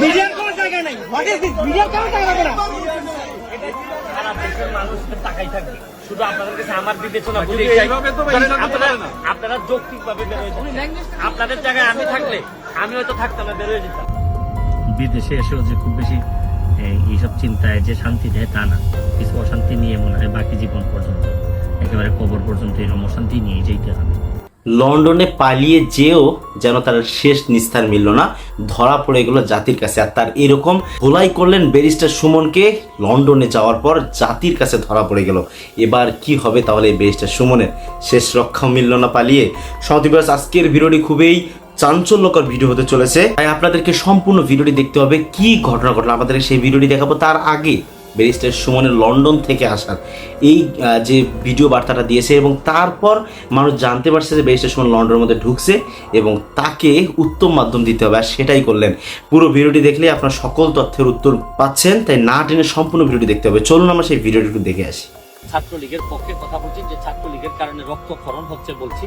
মিডিয়ার কোনো জায়গা নেই। হোয়াট ইজ দিস মিডিয়ার কোনো আপনাদের না। আপনারা যৌক্তিক ভাবে জায়গায় আমি থাকলে আমি হয়তো থাকতাম না বেরোয় যেতাম। বিদেশে এসেও যে খুব বেশি এইসব চিন্তায় যে শান্তি দেয় তা না। কিছু অশান্তি নিয়ে মনে হয় বাকি জীবন পর্যন্ত। একেবারে কবর পর্যন্ত এরকম অশান্তি নিয়ে যেতে হবে। লন্ডনে পালিয়ে যেও যেন তার শেষ নিস্তার মিলল না। ধরা পড়ে গেল জাতির কাছে। আর তার এরকম ভোলাই করলেন ব্যারিস্টার সুমনকে। লন্ডনে যাওয়ার পর জাতির কাছে ধরা পড়ে গেল। এবার কি হবে তাহলে এই ব্যারিস্টার সুমনের? শেষ রক্ষা মিলল না পালিয়ে। সমাধিবাস আজকের ভিডিওটি খুবই চাঞ্চল্যকর ভিডিও হতে চলেছে। তাই আপনাদেরকে সম্পূর্ণ ভিডিওটি দেখতে হবে। কি ঘটনা ঘটলো? আপনাদের সেই ভিডিওটি দেখাবো তার আগে। ব্যারিস্টার সুমনের লন্ডন থেকে আসার এই যে ভিডিও বার্তাটা দিয়েছে এবং তারপর মানুষ জানতে পারছে যে ব্যারিস্টার সুমন লন্ডনের মধ্যে ঢুকছে এবং তাকে উত্তম মাধ্যম দিতে হবে, আর সেটাই করলেন। পুরো ভিডিওটি দেখলে আপনার সকল তথ্যের উত্তর পাচ্ছেন, তাই না টেনে সম্পূর্ণ ভিডিওটি দেখতে হবে। চলুন আমরা সেই ভিডিওটি একটু দেখে আসি। ছাত্রলীগের পক্ষে কথা বলছি, যে ছাত্রলীগের কারণে রক্তক্ষরণ হচ্ছে বলছি।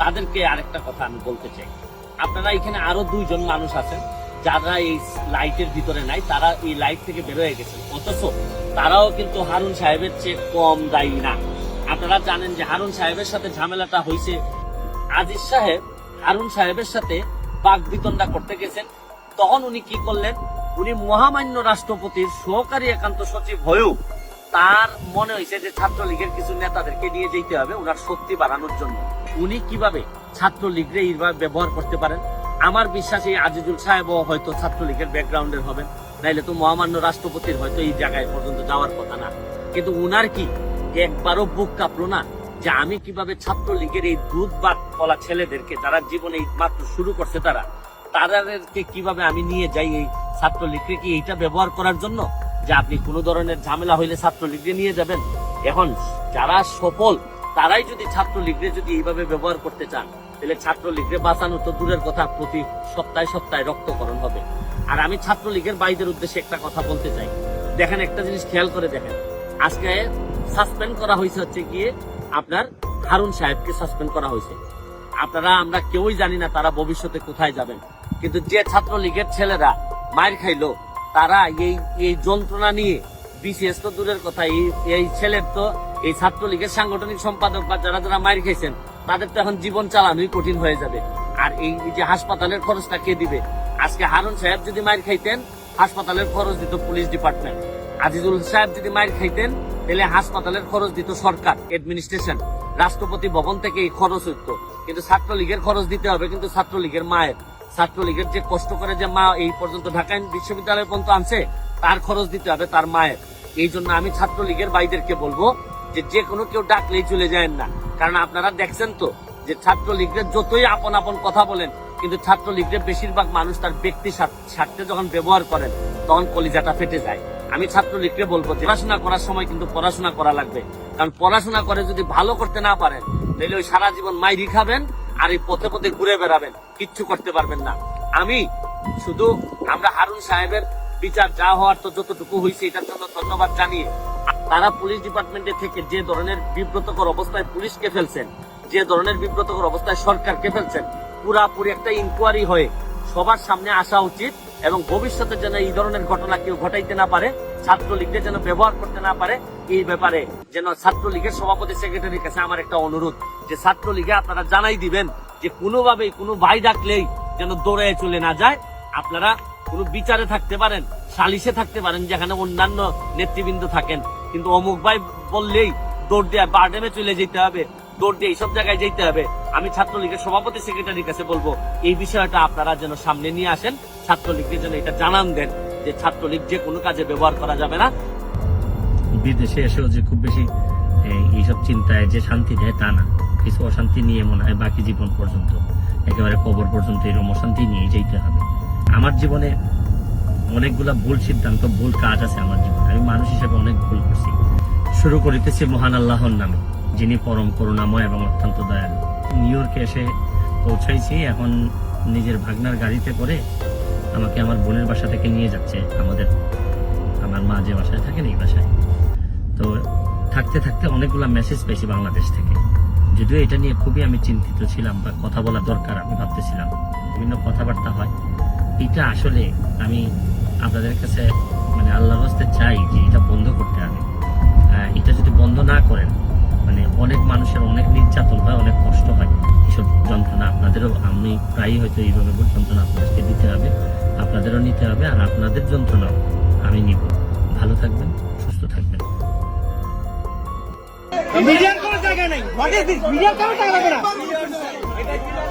তাদেরকে আরেকটা কথা আমি বলতে চাই। আপনারা এখানে আরও দুইজন মানুষ আছেন। যারা এই লাইটের ভিতরে নাই, তারা এই লাইট থেকে বের হয়ে গেছেন। অথচ তারাও কিন্তু হারুন সাহেবের চেয়ে কম দায়ী না। আপনারা জানেন যে হারুন সাহেবের সাথে ঝামেলাটা হয়েছে। আজিজ সাহেব হারুন সাহেবের সাথে বাক বিতণ্ডা করতে গেছেন। তখন উনি কি করলেন? উনি মহামান্য রাষ্ট্রপতির সহকারী একান্ত সচিব হয়েও তার মনে হয়েছে যে ছাত্রলীগের কিছু নেতাদেরকে নিয়ে যেতে হবে, ওনার শক্তি বাড়ানোর জন্য। উনি কীভাবে ছাত্রলীগরে এইভাবে ব্যবহার করতে পারেন? আমার বিশ্বাস এই আজিজুল সাহেবও হয়তো ছাত্রলীগের ব্যাকগ্রাউন্ডের হবেন। নাইলে তো মহামান্য রাষ্ট্রপতির হয়তো এই জায়গায় পর্যন্ত যাওয়ার কথা না। কিন্তু উনার কি? একবারও বুক কাঁপলো না যে আমি কীভাবে ছাত্রলীগের এই দুধ বা ফলা ছেলেদেরকে যারা জীবনে মাত্র শুরু করছে তারা তাদেরকে কীভাবে আমি নিয়ে যাই এই ছাত্রলীগকে কি এইটা ব্যবহার করার জন্য? যে আপনি কোনো ধরনের ঝামেলা হইলে ছাত্রলীগকে নিয়ে যাবেন? এখন যারা সফল, তারাই যদি ছাত্রলীগকে যদি এইভাবে ব্যবহার করতে চান তাহলে ছাত্রলীগকে বাঁচানো তো দূরের কথা, প্রতি সপ্তাহে সপ্তাহে রক্তকরণ হবে। আর আমি ছাত্রলীগের বাইদের উদ্দেশ্যে একটা কথা বলতে চাই। দেখেন, একটা জিনিস খেয়াল করে দেখেন। আজকে সাসপেন্ড করা হয়েছে হচ্ছে গিয়ে আপনার হারুন সাহেবকে সাসপেন্ড করা হয়েছে। আপনারা, আমরা কেউই জানি না তারা ভবিষ্যতে কোথায় যাবেন। কিন্তু যে ছাত্রলীগের ছেলেরা মায়ের খাইলো, তারা এই এই যন্ত্রণা নিয়ে বিশেষ তো দূরের কথা, এই ছেলের তো, এই ছাত্রলীগের সাংগঠনিক সম্পাদক বা যারা যারা মায়ের খাইছেন তাদের তো এখন জীবন চালানোই কঠিন হয়ে যাবে। আর এই যে হাসপাতালের খরচটা কে দিবে? আজকে হারুন সাহেব যদি মায়ের খাইতেন, হাসপাতালের খরচ দিত পুলিশ ডিপার্টমেন্ট। আজিজুল সাহেব যদি মায়ের খাইতেন, তাহলে হাসপাতালের খরচ দিত সরকার এডমিনিস্ট্রেশন রাষ্ট্রপতি ভবন থেকে এই খরচ হইতো। কিন্তু ছাত্রলীগের খরচ দিতে হবে, কিন্তু ছাত্রলীগের মায়ের। ছাত্রলীগের যে কষ্ট করে যে মা এই পর্যন্ত ঢাকা বিশ্ববিদ্যালয় পর্যন্ত আনছে, তার খরচ দিতে হবে তার মায়ের। এই জন্য আমি ছাত্রলীগের ভাইদেরকে বলব যে যে কোনো কেউ ডাকলেই চলে যায় না। কারণ আপনারা দেখছেন তো যে ছাত্রলীগের যতই আপন আপন কথা বলেন, কিন্তু ছাত্রলীগের বেশিরভাগ মানুষ তার ব্যক্তি স্বার্থে যখন ব্যবহার করেন, তখন কলিজাটা ফেটে যায়। আমি ছাত্রলীগকে বলব পড়াশোনা করার সময় কিন্তু পড়াশোনা করা লাগবে। কারণ পড়াশোনা করে যদি ভালো করতে না পারেন, তাহলে ওই সারা জীবন মাইরি খাবেন আর এই পথে পথে ঘুরে বেড়াবেন, কিচ্ছু করতে পারবেন না। আমি শুধু আমরা হারুন সাহেবের বিচার যা হওয়ার তো যতটুকু হয়েছে এটার জন্য ধন্যবাদ জানিয়ে তারা পুলিশ ডিপার্টমেন্টে থেকে যে ধরনের বিব্রতকর অবস্থায় পুলিশকে ফেলছেন, যে ধরনের বিব্রতকর অবস্থায় সরকারকে ফেলছেন, পুরাপুরি একটা ইনকোয়ারি হয়ে সবার সামনে আসা উচিত এবং ভবিষ্যতে যেন এই ধরনের ঘটনা কেউ ঘটাইতে না পারে, ছাত্রলীগকে যেন ব্যবহার করতে না পারে, এই ব্যাপারে যেন ছাত্রলীগের সভাপতি সেক্রেটারির কাছে আমার একটা অনুরোধ যে ছাত্রলীগে আপনারা জানাই দিবেন যে কোনোভাবেই কোনো ভাই ডাকলেই যেন দৌড়ে চলে না যায়। আপনারা কোনো বিচারে থাকতে পারেন, সালিশে থাকতে পারেন যেখানে অন্যান্য নেতৃবৃন্দ থাকেন। কিন্তু অমুক ভাই বললেই দৌড় দিয়ে বারডেমে চলে যেতে হবে, দৌড় দিয়ে এইসব জায়গায় যেতে হবে। আমি ছাত্রলীগের সভাপতি সেক্রেটারির কাছে বলব, এই বিষয়টা আপনারা যেন সামনে নিয়ে আসেন, ছাত্রলীগকে যেন এটা জানান দেন যে ছাত্রলীগ যে কোনো কাজে ব্যবহার করা যাবে না। বিদেশে এসেও যে খুব বেশি এইসব চিন্তায় যে শান্তি দেয় তা না। কিছু অশান্তি নিয়ে মনে হয় বাকি জীবন পর্যন্ত। একেবারে কবর পর্যন্ত এরকম অশান্তি নিয়ে যেতে হবে। আমার জীবনে অনেকগুলা ভুল সিদ্ধান্ত, ভুল কাজ আছে আমার জীবনে। আমি মানুষ হিসেবে অনেক ভুল করছি। শুরু করিতেছি মহান আল্লাহর নামে, যিনি পরম করুণাময় এবং অত্যন্ত দয়ালু। নিউ ইয়র্কে এসে পৌঁছাইছি, এখন নিজের ভাগনার গাড়িতে করে আমাকে আমার বোনের বাসা থেকে নিয়ে যাচ্ছে আমাদের। আমার মা যে বাসায় থাকেন এই বাসায়। তো থাকতে থাকতে অনেকগুলা মেসেজ পেয়েছি বাংলাদেশ থেকে। যদিও এটা নিয়ে খুবই আমি চিন্তিত ছিলাম বা কথা বলা দরকার আমি ভাবতেছিলাম। বিভিন্ন কথাবার্তা হয়। এটা আসলে আমি আপনাদের কাছে মানে আল্লাহর হস্তে চাই যে এটা বন্ধ করতে হবে আহ, এটা যদি বন্ধ না করেন মানে অনেক মানুষের অনেক নির্যাতন হয় অনেক কষ্ট হয়। এসব যন্ত্রণা আপনাদেরও আমি প্রায়ই হয়তো এইভাবে যন্ত্রণা আপনাদেরকে দিতে হবে আপনাদেরও নিতে হবে আর আপনাদের যন্ত্রণাও আমি নিব। ভালো থাকবেন সুস্থ থাকবেন। মিডিয়ার কোনো জায়গা নেই। হোয়াট ইজ দিস মিডিয়ার কেন টাকা লাগবে না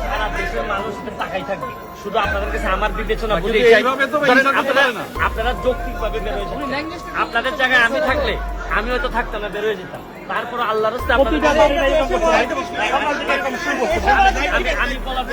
সারা দেশের মানুষ তাকাই থাকবে। শুধু আপনাদের কাছে আমার বিবেচনা বলে হিসাব আপনারা না। আপনারা যৌক্তিক ভাবে বের যাচ্ছেন আপনাদের জায়গায় আমি থাকলে আমি হয়তো থাকতাম না বের হয়ে যেতাম তারপর আল্লাহর। আমি আমি বলার ব্যবস্থা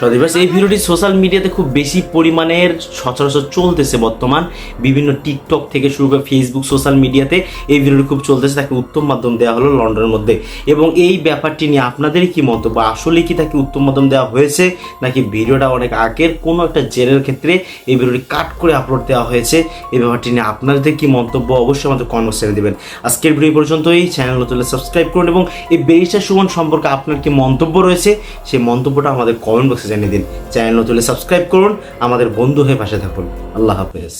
সদীবাস এই ভিডিওটি সোশ্যাল মিডিয়াতে খুব বেশি পরিমাণের সচরাচর চলতেছে বর্তমান। বিভিন্ন টিকটক থেকে শুরু করে ফেসবুক সোশ্যাল মিডিয়াতে এই ভিডিওটি খুব চলতেছে, তাকে উত্তম মাধ্যম দেওয়া হলো লন্ডনের মধ্যে। এবং এই ব্যাপারটি নিয়ে আপনাদের কি মন্তব্য? আসলে কি তাকে উত্তম মাধ্যম দেওয়া হয়েছে, নাকি ভিডিওটা অনেক আগের কোনো একটা জেলের ক্ষেত্রে এই ভিডিওটি কাট করে আপলোড দেওয়া হয়েছে? এই ব্যাপারটি নিয়ে আপনাদের কি মন্তব্য? অবশ্যই আমাদের কমেন্ট দেবেন। আজকের ভিডিও পর্যন্তই। চ্যানেল নতুন সাবস্ক্রাইব করুন এবং এই বেরিস্টার সুমন সম্পর্কে আপনার কি মন্তব্য রয়েছে, সেই মন্তব্যটা আমাদের কমেন্ট বক্সে জানিয়ে দিন। চ্যানেল নতুন সাবস্ক্রাইব করুন। আমাদের বন্ধু হয়ে পাশে থাকুন। আল্লাহ হাফেজ।